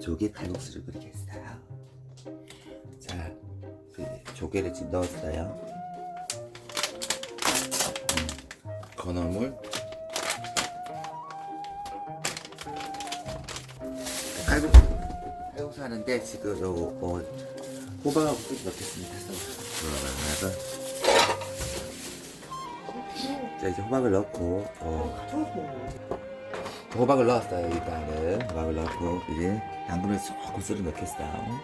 조개 칼국수를 끓이겠어요. 자, 그 조개를 지금 넣었어요. 음, 건어물. 칼국수, 칼국수 하는데 지금 요 어, 끓이 넣겠습니다. 그래서 자 이제 호박을 넣고 어, 호박을 넣었어요 일단은. 호박을 넣고 이제 당근을 조금 썰어 넣겠어요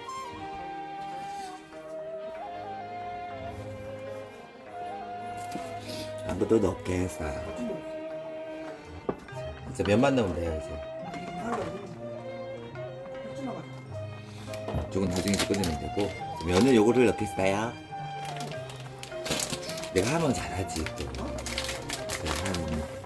당근도 넣겠어요 이제 면만 넣으면 돼요 이제 조금 나중에 끓이면 되고. 면은 요거를 넣겠어요. 내가 하면 잘하지 또. 내가 하면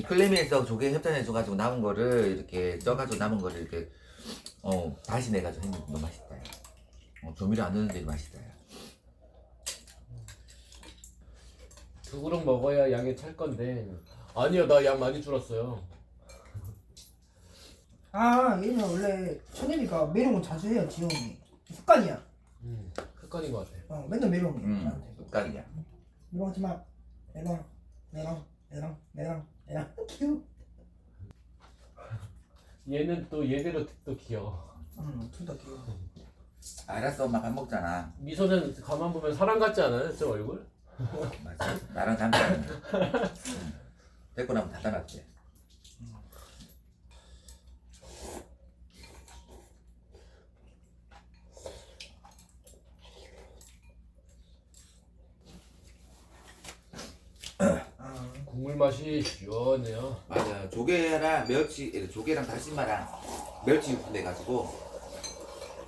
클레미에서 조개 협찬해줘가지고 남은 거를 이렇게 쪄가지고 남은 거를 이렇게 어 다시 내가지고 했는데 너무 맛있다. 야. 어, 조미료 안 넣는데 맛있다. 야. 두 그릇 먹어야 양이 찰 건데 아니요 나양 많이 줄었어요 아 얘는 원래 천연이가 메롱은 자주 해요 지영이 습관이야 음 습관인 것 같아 어 맨날 메롱이 음, 나한테 습관이야. 메롱 하지 마 메롱 메롱 메롱 메롱 메롱 키우 얘는 또 얘대로 또 귀여워 음둘다 귀여워 알았어, 엄마 밥 먹잖아. 미소는 가만 보면 사람 같지 않아요? 저 얼굴? 맞아. 나랑. 응. 데리고 나면 다 닮았지. 국물 맛이 시원해요 맞아. 조개랑 멸치, 조개랑 다시마랑 멸치 육수 내가지고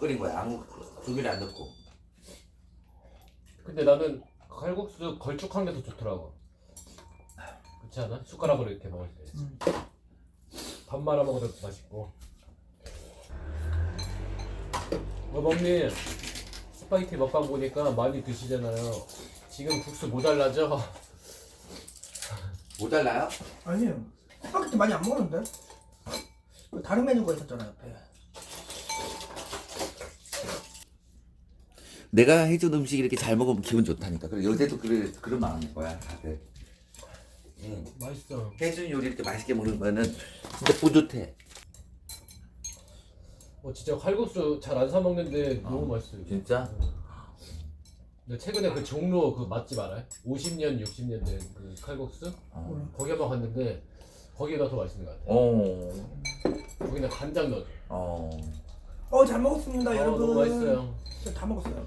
끓인 거야. 아무 조미료 안 넣고. 근데 나는 칼국수 걸쭉한 게 더 좋더라고 그렇지 않아? 숟가락으로 이렇게 먹을 때 음. 밥 말아 먹어도 맛있고 어머님 스파게티 먹방 보니까 많이 드시잖아요 지금 국수 모자라죠? 모자라요? 아니에요 스파게티 많이 안 먹었는데 다른 메뉴가 있었잖아 옆에 내가 해준 음식 이렇게 잘 먹으면 기분 좋다니까. 그래 요새도 그래 그런 마음일 거야 다들. 응. 맛있어 해준 요리 이렇게 맛있게 먹는 거는 진짜 뿌듯해. 어 진짜 칼국수 잘 안 사 먹는데 어. 너무 맛있어요 진짜? 근데 최근에 그 종로 그 맛집 알아요? 50년, 60년 된 그 칼국수? 어. 거기 한번 갔는데 거기가 더 맛있는 것 같아요. 어. 거기는 간장 넣어줘. 어. 어 잘 먹었습니다 아, 여러분 너무 맛있어요. 저다 먹었어요